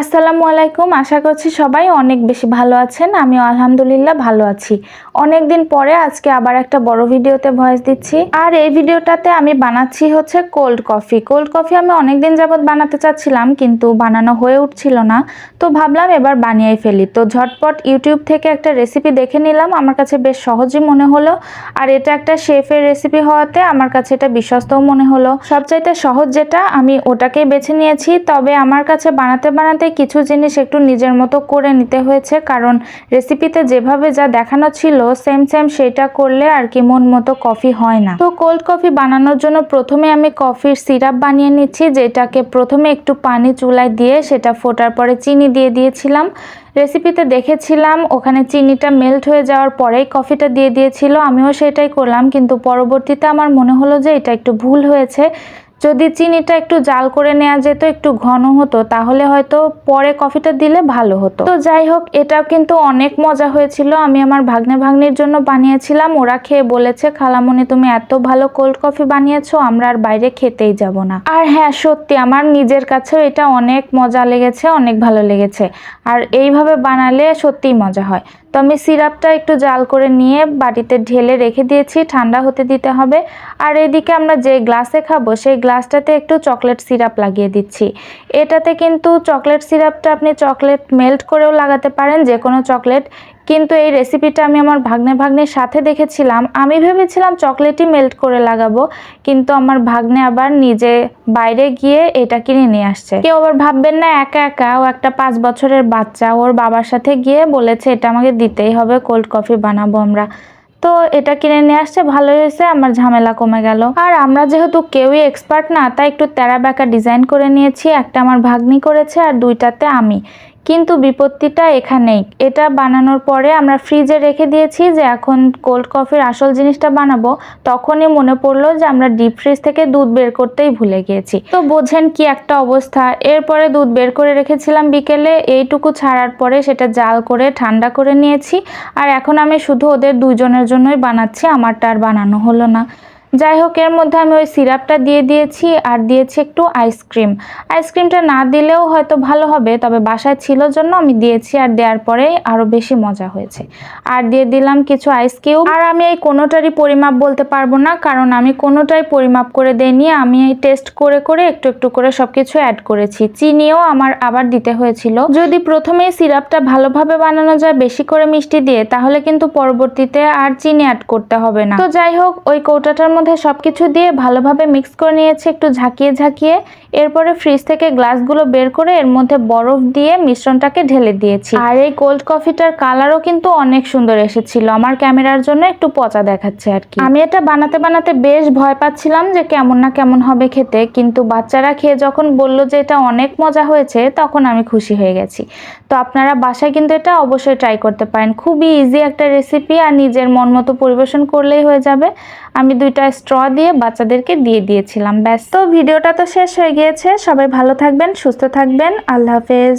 আসসালামু আলাইকুম। আশা করছি সবাই অনেক বেশি ভালো আছেন। আমি আলহামদুলিল্লাহ ভালো আছি। অনেক দিন পরে আজকে আবার একটা বড় ভিডিওতে ভয়েস দিচ্ছি। আর এই ভিডিওটাতে আমি বানাচ্ছি হচ্ছে কোল্ড কফি। কোল্ড কফি আমি অনেক দিন যাবৎ বানাতে চাচ্ছিলাম, কিন্তু বানানো হয়ে উঠছিল না। তো ভাবলাম এবার বানিয়ে ফেলি। তো ঝটপট ইউটিউব থেকে একটা রেসিপি দেখে নিলাম। আমার কাছে বেশ সহজই মনে হলো। আর এটা একটা শেফের রেসিপি হওয়াতে আমার কাছে এটা বিশ্বস্তও মনে হলো। সবচাইতে সহজ যেটা, আমি ওটাকেই বেছে নিয়েছি। তবে আমার কাছে বানাতে বানাতে কিছু জিনিস একটু নিজের মতো করে নিতে হয়েছে, কারণ রেসিপিতে যেভাবে যা দেখানো ছিল সেম সেম সেটা করলে আর কি মন মতো কফি হয় না। তো কোল্ড কফি বানানোর জন্য প্রথমে আমি কফির সিরাপ বানিয়ে নিচ্ছি, যেটাকে প্রথমে একটু পানি চুলায় দিয়ে সেটা ফোটার পরে চিনি দিয়ে দিয়েছিলাম। রেসিপিতে দেখেছিলাম, ওখানে চিনিটা মেল্ট হয়ে যাওয়ার পরেই কফিটা দিয়ে দিয়েছিল, আমিও সেটাই করলাম, কিন্তু পরবর্তীতে আমার মনে হলো যে এটা একটু ভুল হয়েছে। যদি চিনিটা একটু জাল করে নেওয়া যেত, একটু ঘন হতো, তাহলে হয়তো পরে কফিটা দিলে ভালো হতো। তো যাই হোক, এটাও কিন্তু অনেক মজা হয়েছিল। আমি আমার ভাগ্নে ভাগ্নির জন্য বানিয়েছিলাম। ওরা খেয়ে বলেছে খালামণি তুমি এত ভালো কোল্ড কফি বানিয়েছো, আমরা আর বাইরে খেতেই যাব না। আর হ্যাঁ সত্যি, আমার নিজের কাছেও এটা অনেক মজা লেগেছে, অনেক ভালো লেগেছে। আর এইভাবে বানালে সত্যিই মজা হয়। তো আমি সিরাপটা একটু জাল করে নিয়ে বাটিতে ঢেলে রেখে দিয়েছি, ঠান্ডা হতে দিতে হবে। আর এদিকে আমরা যে গ্লাসে খাব, সেই গ্লাসটাতে একটু চকলেট সিরাপ লাগিয়ে দিচ্ছি। এটাতে কিন্তু চকলেট সিরাপটা আপনি চকলেট মেল্ট করেও লাগাতে পারেন যে কোনো চকলেট কিন্তু এই রেসিপিটা আমি আমার ভাগ্নে ভাগ্নের সাথে দেখেছিলাম। আমি ভেবেছিলাম চকলেটই মেল্ট করে লাগাবো, কিন্তু আমার ভাগ্নে আবার নিজে বাইরে গিয়ে এটা কিনে নিয়ে আসছে। কেউ আবার ভাববেন না, একা একা, ও একটা পাঁচ বছরের বাচ্চা, ওর বাবার সাথে গিয়ে বলেছে, এটা আমাকে দিতেই হবে কোল্ড কফি বানাবো আমরা। তো এটা কিনে নিয়ে আসছে, ভালোই হয়েছে, আমার ঝামেলা কমে গেল। আর আমরা যেহেতু কেউই এক্সপার্ট না, তাই একটু তেরা ব্যাকা ডিজাইন করে নিয়েছি, একটা আমার ভাগ্নি করেছে আর দুইটাতে আমি। কিন্তু বিপত্তিটা এখানেই। এটা বানানোর পরে আমরা ফ্রিজে রেখে দিয়েছি যে এখন কোল্ড কফির আসল জিনিসটা বানাবো। তখনই মনে পড়ল যে আমরা ডিপ ফ্রিজ থেকে দুধ বের করতেই ভুলে গিয়েছি। তো বোঝেন কি একটা অবস্থা। এরপরে দুধ বের করে রেখেছিলাম বিকেলে, এইটুকু ছাড়ার পরে সেটা জাল করে, ঠান্ডা করে নিয়েছি। আর এখন আমি শুধু ওদের দুজনের জন্যই বানাচ্ছি, আমারটা আর বানানো হলো না। যাই হোক, এর মধ্যে আমি ওই সিরাপটা দিয়ে দিয়েছি আর দিয়েছি একটু আইসক্রিম আইসক্রিমটা না দিলেও হয়তো ভালো হবে, তবে বাসায় ছিল জন্য আমি দিয়েছি আর দেওয়ার পরে আরও বেশি মজা হয়েছে। আর দিয়ে দিলাম কিছু আইস কিউব আর আমি এই কোনোটারই পরিমাপ বলতে পারব না, কারণ আমি কোনোটাই পরিমাপ করে দেইনি। আমি এই টেস্ট করে করে একটু একটু করে সব কিছু অ্যাড করেছি। চিনিও আমার আবার দিতে হয়েছিল। যদি প্রথমে সিরাপটা ভালোভাবে বানানো যায়, বেশি করে মিষ্টি দিয়ে, তাহলে কিন্তু পরবর্তীতে আর চিনি অ্যাড করতে হবে না। তো যাই হোক, ওই কৌটাটার মধ্যে সবকিছু দিয়ে ভালোভাবে মিক্স করে নিয়েছি, একটু ঝাঁকিয়ে ঝাঁকিয়ে। এরপরে ফ্রিজ থেকে গ্লাসগুলো বের করে এর মধ্যে বরফ দিয়ে মিশ্রণটাকে ঢেলে দিয়েছি। আর এই কোল্ড কফিটার কালারও কিন্তু অনেক সুন্দর এসেছিল। আমার ক্যামেরার জন্য একটু পচা দেখাচ্ছে আর কি। আমি এটা বানাতে বানাতে বেশ ভয় পাচ্ছিলাম যে কেমন না কেমন হবে খেতে, কিন্তু বাচ্চারা খেয়ে যখন বলল যে এটা অনেক মজা হয়েছে, তখন আমি খুশি হয়ে গেছি। তো আপনারা বাসায় কিন্তু এটা অবশ্যই ট্রাই করতে পারেন। খুবই ইজি একটা রেসিপি আর নিজের মন মতো পরিবেশন করলেই হয়ে যাবে। আমি দুইটা স্ট্র দিয়ে বাচ্চাদেরকে দিয়ে দিয়েছিলাম। ব্যস্ত ভিডিওটা তো শেষ হয়ে গিয়েছে। সবাই ভালো থাকবেন, সুস্থ থাকবেন। আল্লাহ হাফেজ।